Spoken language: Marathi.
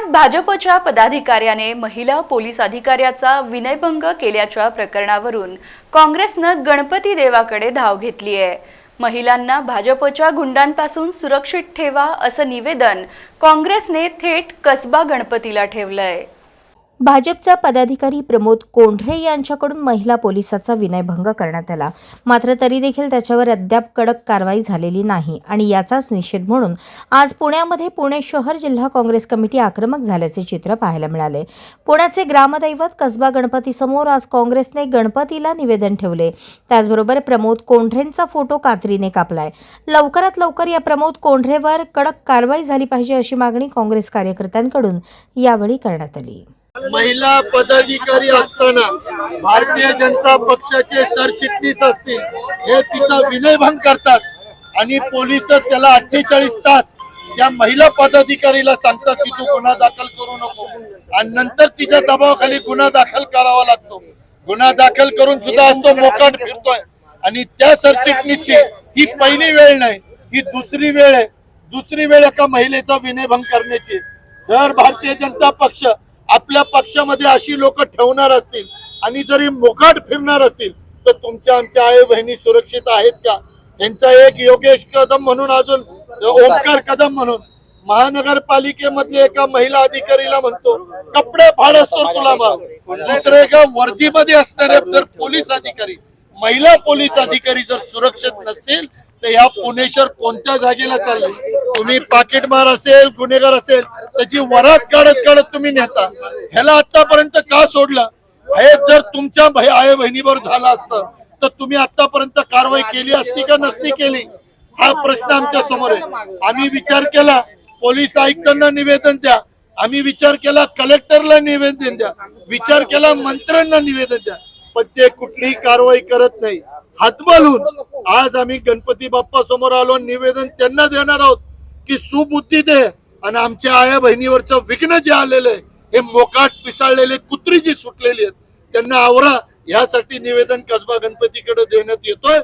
पुण्यात भाजपच्या पदाधिकाऱ्याने महिला पोलीस अधिकाऱ्याचा विनयभंग केल्याच्या प्रकरणावरून काँग्रेसनं गणपती देवाकडे धाव घेतली आहे. महिलांना भाजपच्या गुंडांपासून सुरक्षित ठेवा असं निवेदन काँग्रेसने थेट कसबा गणपतीला ठेवलंय. भाजपचा पदाधिकारी प्रमोद कोंढरे यांच्याकडून महिला पोलिसाचा विनयभंग करण्यात आला. मात्र तरी देखील त्याच्यावर अद्याप कडक कारवाई झालेली नाही आणि याचाच निषेध म्हणून आज पुण्यामध्ये पुणे शहर जिल्हा काँग्रेस कमिटी आक्रमक झाल्याचे चित्र पाहायला मिळाले. पुण्याचे ग्रामदैवत कसबा गणपतीसमोर आज काँग्रेसने गणपतीला निवेदन ठेवले. त्याचबरोबर प्रमोद कोंढरेंचा फोटो कात्रीने कापलाय. लवकरात लवकर या प्रमोद कोंढरेवर कडक कारवाई झाली पाहिजे अशी मागणी काँग्रेस कार्यकर्त्यांकडून यावेळी करण्यात आली. महिला पदाधिकारी असताना भारतीय जनता पक्षाचे सरचिटणीस असतील हे तिचा विनयभंग करतात. आणि पोलीस त्याला अठ्ठेचाळीस तास त्या महिला पदाधिकारीला सांगतात की तू गुन्हा दाखल करू नको. आणि नंतर तिच्या दबावाखाली गुन्हा दाखल करावा लागतो. गुन्हा दाखल करून सुद्धा असतो मोकाट फिरतोय. आणि त्या सरचिटणीसची ही पहिली वेळ नाही ही दुसरी वेळ आहे. दुसरी वेळ एका महिलेचा विनयभंग करण्याची. जर भारतीय जनता पक्ष आपल्या पक्षामध्ये अशी लोक ठेवणार असतील आणि जरी मोकाट फिरणार असतील तर तुमच्या आमच्या आई बहिणी सुरक्षित आहेत का? यांचा एक योगेश कदम म्हणून अजून ओंकार कदम म्हणून महानगरपालिकेमधले एका महिला अधिकारीला म्हणतो कपडे फाडसतो तुला मग दुसरे एका वर्दीमध्ये असणारे जर पोलीस अधिकारी महिला पोलीस अधिकारी जर सुरक्षित नसतील तर या पुणेश्वर कोणत्या जागेला चालले? तुम्ही पाकिटमार असेल गुन्हेगार असेल त्याची वरात काढत काढत तुम्ही नेता ह्याला आतापर्यंत का सोडलं? हे जर तुमच्या आई बहिणीवर झालं असतं तर तुम्ही आतापर्यंत कारवाई केली असती का नसती केली? हा प्रश्न आमच्यासमोर आहे. आम्ही विचार केला पोलीस आयुक्तांना निवेदन द्या. आम्ही विचार केला कलेक्टरला निवेदन द्या. विचार केला मंत्र्यांना निवेदन द्या. पण ते कुठलीही कारवाई करत नाही. हातबलून आज आम्ही गणपती बाप्पा समोर आलो आणि निवेदन त्यांना देणार आहोत की सुबुद्धी दे. आणि आमच्या आया बहिणीवरचं विघ्न जे आलेलं आहे हे मोकाट पिसाळलेले कुत्री जी सुटलेली आहेत त्यांना आवरा यासाठी निवेदन कसबा गणपतीकडे देण्यात येतोय.